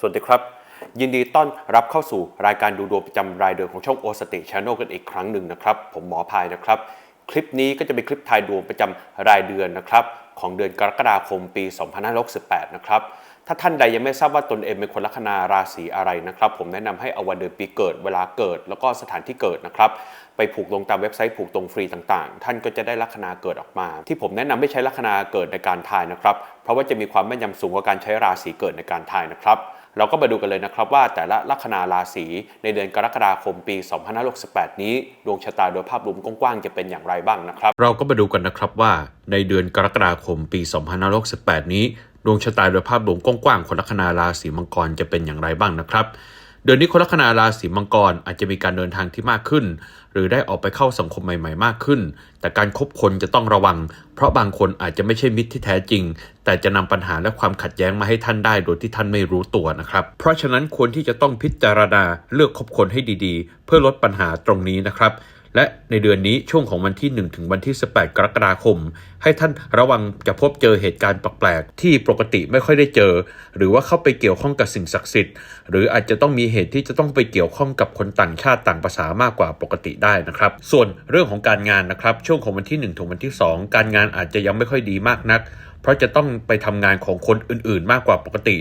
สวัสดีครับ ยินดีต้อนรับเข้าสู่รายการดูดวงประจำรายเดือนของช่องโอสติชานอลกันอีกครั้งหนึ่งนะครับ ผมหมอพายนะครับ คลิปนี้ก็จะเป็นคลิปทายดวงประจำรายเดือนนะครับของเดือนกรกฎาคมปี 2568 นะครับ ถ้าท่านใดยังไม่ทราบว่าตนเองเป็นคนลัคนาราศีอะไรนะครับ ผมแนะนำให้เอาวันเดือนปีเกิดเวลาเกิด แล้วก็สถานที่เกิดนะครับ ไปผูกลงตามเว็บไซต์ผูกตรงฟรีต่างๆ ท่านก็จะได้ลัคนาเกิดออกมา ที่ผมแนะนำไม่ใช้ลัคนาเกิดในการทายนะครับ เพราะว่าจะมีความแม่นยำสูงกว่าการใช้ราศีเกิดในการทายนะครับ เราก็มาดูกันเลยนะครับว่าแต่ละลัคนาราศีในเดือนกรกฎาคมปี 2568 นี้ดวงชะตาโดยภาพรวมกว้างๆจะเป็นอย่างไรบ้างนะครับ เราก็มาดูกันนะครับว่าในเดือนกรกฎาคมปี 2568 นี้ดวงชะตาโดยภาพรวมกว้างๆคนลัคนาราศีมังกรจะเป็นอย่างไรบ้างนะครับ เดือนนี้คนลัคนาราศีมังกรอาจจะมีการเดินทางที่มากขึ้น หรือได้ออกไปเข้าสังคมใหม่ ๆ มากขึ้น แต่การคบคนจะต้องระวัง เพราะบางคนอาจจะไม่ใช่มิตรที่แท้จริง แต่จะนำปัญหาและความขัดแย้งมาให้ท่านได้โดยที่ท่านไม่รู้ตัวนะครับ เพราะฉะนั้นควรที่จะต้องพิจารณาเลือกคบคนให้ดีๆ เพื่อลดปัญหาตรงนี้นะครับ และในเดือนนี้ช่วงของวันที่ 1 ถึงวันที่ 18 กรกฎาคม ให้ท่านระวังจะพบเจอเหตุการณ์แปลกๆที่ปกติไม่ค่อยได้เจอ หรือว่าเข้าไปเกี่ยวข้องกับสิ่งศักดิ์สิทธิ์ หรืออาจจะต้องมีเหตุที่จะต้องไปเกี่ยวข้องกับคนต่างชาติต่างภาษามากกว่าปกติได้นะครับ ส่วนเรื่องของการงานนะครับ ช่วงของวันที่ 1 ถึงวันที่ 2 การงานอาจจะยังไม่ค่อยดีมากนักเพราะจะต้องไปทำงานของคนอื่นๆ มากกว่าปกติ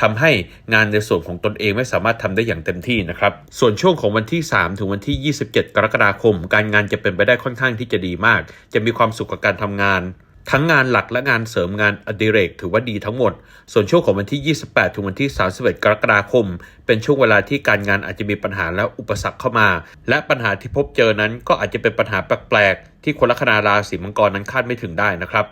ทำให้งานในส่วนของตนเองไม่สามารถทำได้อย่างเต็มที่นะครับ ส่วนช่วงของวันที่ 3 ถึงวันที่ 27 กรกฎาคม การงานจะเป็นไปได้ค่อนข้างที่จะดีมาก จะมีความสุขกับการทำงาน ทั้งงานหลักและงานเสริมงานอดิเรกถือว่าดีทั้งหมด ส่วนช่วงของวันที่ 28 ถึงวันที่ 31 กรกฎาคม เป็นช่วงเวลาที่การงานอาจจะมีปัญหาและอุปสรรคเข้ามา และปัญหาที่พบเจอนั้นก็อาจจะเป็นปัญหาแปลกๆ ที่คนลัคนาราศีมังกรนั้นคาดไม่ถึงได้นะครับ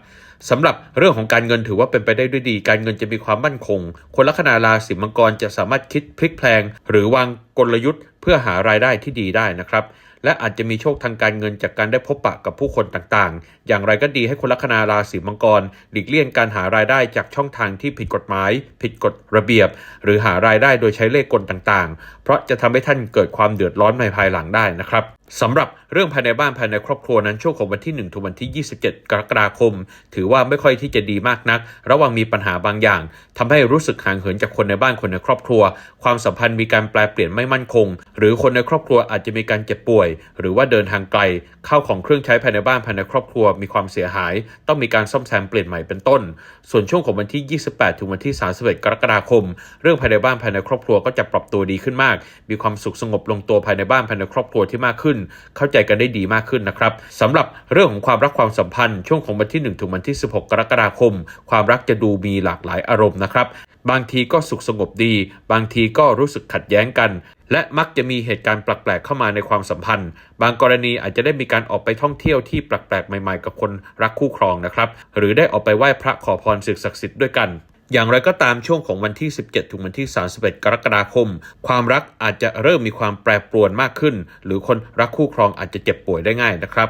สำหรับเรื่องของการเงินถือว่าเป็นไปได้ด้วยดี การเงินจะมีความมั่นคง คนลัคนาราศีมังกรจะสามารถคิดพลิกแพลง หรือวางกลยุทธ์ เพื่อหารายได้ที่ดีได้นะครับ และอาจจะมีโชคทางการเงินจากการได้พบปะกับผู้คนต่างๆ อย่างไรก็ดีให้คนลัคนาราศีมังกร หลีกเลี่ยงการหารายได้จากช่องทางที่ผิดกฎหมาย ผิดกฎระเบียบ หรือหารายได้โดยใช้เลขกลต่างๆ เพราะจะทำให้ท่านเกิดความเดือดร้อนในภายหลังได้นะครับ สำหรับเรื่องภายในบ้านภายในครอบครัวนั้นช่วงของวันที่ 1 ถึงวันที่ 27 กรกฎาคม ถือว่าไม่ค่อยที่จะดีมากนัก ระหว่างมีปัญหาบางอย่างทำให้รู้สึกห่างเหินจากคนในบ้านคนในครอบครัว ความสัมพันธ์มีการแปลเปลี่ยนไม่มั่นคง หรือคนในครอบครัวอาจจะมีการเจ็บป่วย หรือว่าเดินทางไกลข้าวของเครื่องใช้ภายในบ้านภายในครอบครัว มีความเสียหาย ต้องมีการซ่อมแซมเปลี่ยนใหม่เป็นต้น ส่วนช่วงของวันที่ 28 ถึงวันที่ 31 กรกฎาคม เรื่องภายในบ้านภายในครอบครัวก็จะปรับตัวดีขึ้นมาก มีความสุขสงบลงตัวภายในบ้านภายในครอบครัวที่มากขึ้นเข้าใจกันได้ดีมากขึ้นนะครับสำหรับเรื่องของความรักความสัมพันธ์ช่วงของวันที่ 1 ถึงวันที่ 16 กรกฎาคม ความรักจะดูมีหลากหลายอารมณ์นะครับบางทีก็สุขสงบดี บางทีก็รู้สึกขัดแย้งกัน และมักจะมีเหตุการณ์แปลกๆเข้ามาในความสัมพันธ์ บางกรณีอาจจะได้มีการออกไปท่องเที่ยวที่แปลกๆใหม่ๆ กับคนรักคู่ครองนะครับ หรือได้ออกไปไหว้พระขอพรสิ่งศักดิ์สิทธิ์ด้วยกัน อย่างไรก็ตามช่วงของวันที่ 17 ถึงวันที่ 31 กรกฎาคม ความรักอาจจะเริ่มมีความแปรปรวนมากขึ้น หรือคนรักคู่ครองอาจจะเจ็บป่วยได้ง่ายนะครับ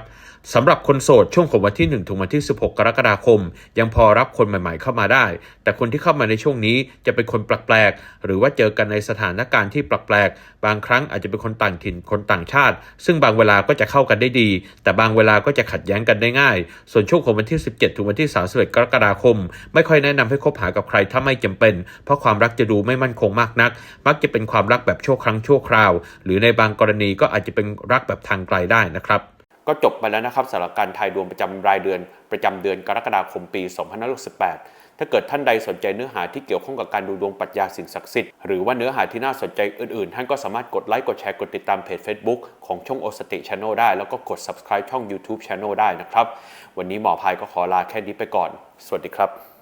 สำหรับคนโสดช่วงของวันที่ 1 ถึงวันที่ 16 กรกฎาคม ยังพอรับคนใหม่ๆเข้ามาได้ แต่คนที่เข้ามาในช่วงนี้จะเป็นคนแปลกๆ หรือว่าเจอกันในสถานการณ์ที่แปลกๆ บางครั้งอาจจะเป็นคนต่างถิ่นคนต่างชาติ ซึ่งบางเวลาก็จะเข้ากันได้ดี แต่บางเวลาก็จะขัดแย้งกันได้ง่าย ส่วนช่วงของวันที่ 17 ถึงวันที่ 31 กรกฎาคม ไม่ค่อยแนะนำให้คบหากับใครถ้าไม่จำเป็น เพราะความรักจะดูไม่มั่นคงมากนัก มักจะเป็นความรักแบบชั่วครั้งชั่วคราว หรือในบางกรณีก็อาจจะเป็นรักแบบทางไกลได้นะครับ ก็จบไปแล้วนะครับสำหรับการทายดวงประจำรายเดือน ประจำเดือนกรกฎาคมปี 2568 ถ้าเกิดท่านใดสนใจเนื้อหาที่เกี่ยวข้องกับการดูดวงปรัชญาสิ่งศักดิ์สิทธิ์หรือว่าเนื้อหาที่น่าสนใจอื่นๆ ท่านก็สามารถกดไลค์กดแชร์กดติดตามเพจ Facebook ของช่องโอสติช n น e l ได้แล้วก็กด subscribe ช่อง YouTube Channel ได้นะครับ วันนี้หมอพายก็ขอลาแค่นี้ไปก่อน สวัสดีครับ